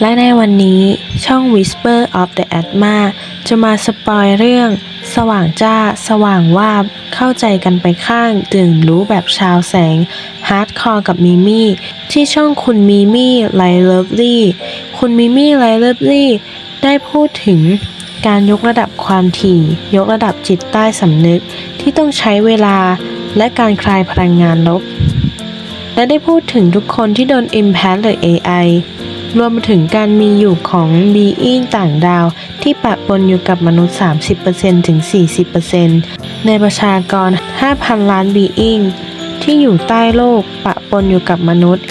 และในวันนี้ช่อง Whisper of the Atma จะมาสปอยเรื่อง สว่างจ้า สว่างวาบ เข้าใจกันไปข้างตื่นรู้แบบชาวแสง ฮาร์ดคอร์กับมิมี่ ที่ช่องคุณมิมี่ไลเลิฟลี่ คุณมิมี่ไลเลิฟลี่ ได้พูดถึงการยกระดับความถี่ ยกระดับจิตใต้สำนึกที่ต้องใช้เวลา และการคลายพลังงานลบ และได้พูดถึงทุกคนที่โดน Impact หรือ AI รวมถึงการมีอยู่ของ Being ต่างดาว ที่ปะปนอยู่กับมนุษย์ 30%ถึง 40%ในประชากร 5,000 ล้าน Being ที่อยู่ใต้โลกปะปนอยู่กับมนุษย์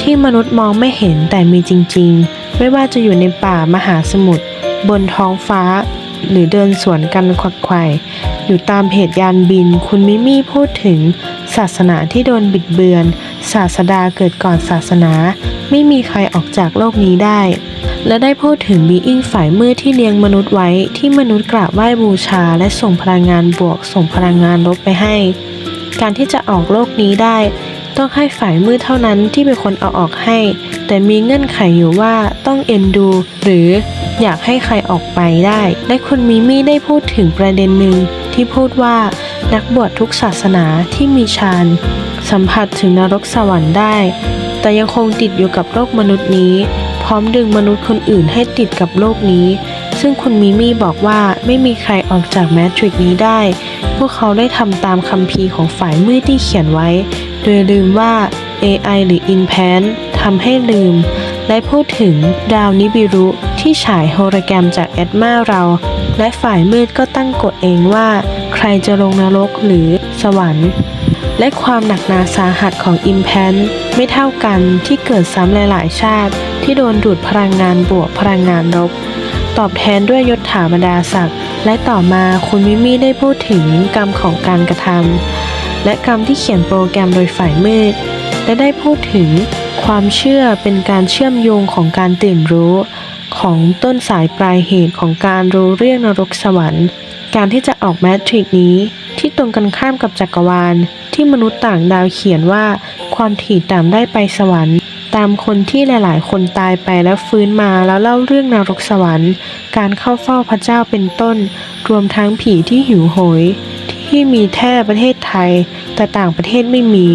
ที่มนุษย์มองไม่เห็นแต่มีจริง ๆ ไม่ว่าจะอยู่ในป่ามหาสมุทรบนท้องฟ้า หรือเดินสวนกันขวักไขว่อยู่ตามเพจยานบิน คุณมิมี่พูดถึง ศาสนาที่โดนบิดเบือน ศาสดาเกิดก่อนศาสนา ไม่มีใครออกจากโลกนี้ได้ และได้พูดถึงบีอิงฝ่ายมืดที่เลี้ยงมนุษย์ไว้ที่มนุษย์กราบไหว้บูชา และส่งพลังงานบวก ส่งพลังงานลบไปให้ การที่จะออกโลกนี้ได้ ต้องให้ฝ่ายมืดเท่านั้นที่เป็นคนเอาออกให้ แต่มีเงื่อนไขอยู่ว่าต้องเอ็นดู หรืออยากให้ใครออกไปได้ และคุณมิมี่ได้พูดถึงประเด็นหนึ่งที่พูดว่า นักบวชทุกศาสนาที่มีฌานสัมผัสถึงนรกสวรรค์ได้ แต่ยังคงติดอยู่กับโลกมนุษย์นี้ พร้อมดึงมนุษย์คนอื่นให้ติดกับโลกนี้ ซึ่งคุณมิมี่บอกว่าไม่มีใครออกจากแมทริกนี้ได้ พวกเขาได้ทำตามคัมภีของฝ่ายมืดที่เขียนไว้ โดยลืมว่า AI หรือ i n p a n ทำให้ลืม และพูดถึงดาวนิบิรุที่ฉายโฮโลแกรมจากแอดมาเรา และฝ่ายมืดก็ตั้งกฎเองว่า รจะลงนรกหรือสวรรค์ และความหนักหนาสาหัสของ i m p a n ไม่เท่ากันที่เกิดซ้ำหลายๆ ชาติ ที่โดนดูดพลังงานบวกพลังงานลบ ตอบแทนด้วยยศถาบรรดาศักดิ์และต่อมาคุณมิมี่ได้พูดถึงกรรมของการกระทำและกรรมที่เขียนโปรแกรมโดยฝ่ายมืดและได้พูดถึงความเชื่อเป็นการเชื่อมโยงของการตื่นรู้ ของต้นสายปลายเหตุของการรู้เรื่องนรกสวรรค์ การที่จะออกแมทริกนี้ที่ตรงกันข้ามกับจักรวาล ที่มนุษย์ต่างดาวเขียนว่า ความถี่ต่ำได้ไปสวรรค์ ตามคนที่หลาย ๆ คนตายไปแล้วฟื้นมาแล้วเล่าเรื่องนรกสวรรค์ การเข้าเฝ้าพระเจ้าเป็นต้น รวมทั้งผีที่หิวโหย ที่มีแค่ประเทศไทย แต่ต่างประเทศไม่มี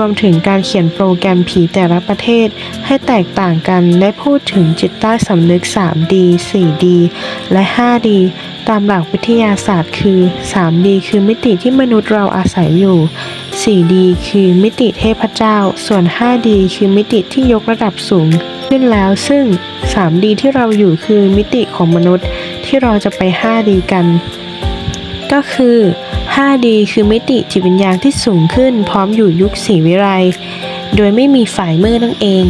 วมถึงการเขียนโปรแกรมผีแต่ละประเทศ ให้แตกต่างกันและพูดถึงจิตใต้สำนึก 3D 4D และ 5D ตามหลักวิทยาศาสตร์คือ 3D คือมิติที่มนุษย์เราอาศัยอยู่ 4D คือมิติเทพเจ้า ส่วน 5D คือมิติที่ยกระดับสูงขึ้นแล้วซึ่ง 3D ที่เราอยู่คือมิติของมนุษย์ที่เราจะไป 5D กัน ก็คือ 5D คือมิติจิตวิญญาณที่สูงขึ้นพร้อมอยู่ยุคศรีวิไลย์โดยไม่มีฝ่ายมืดนั่นเอง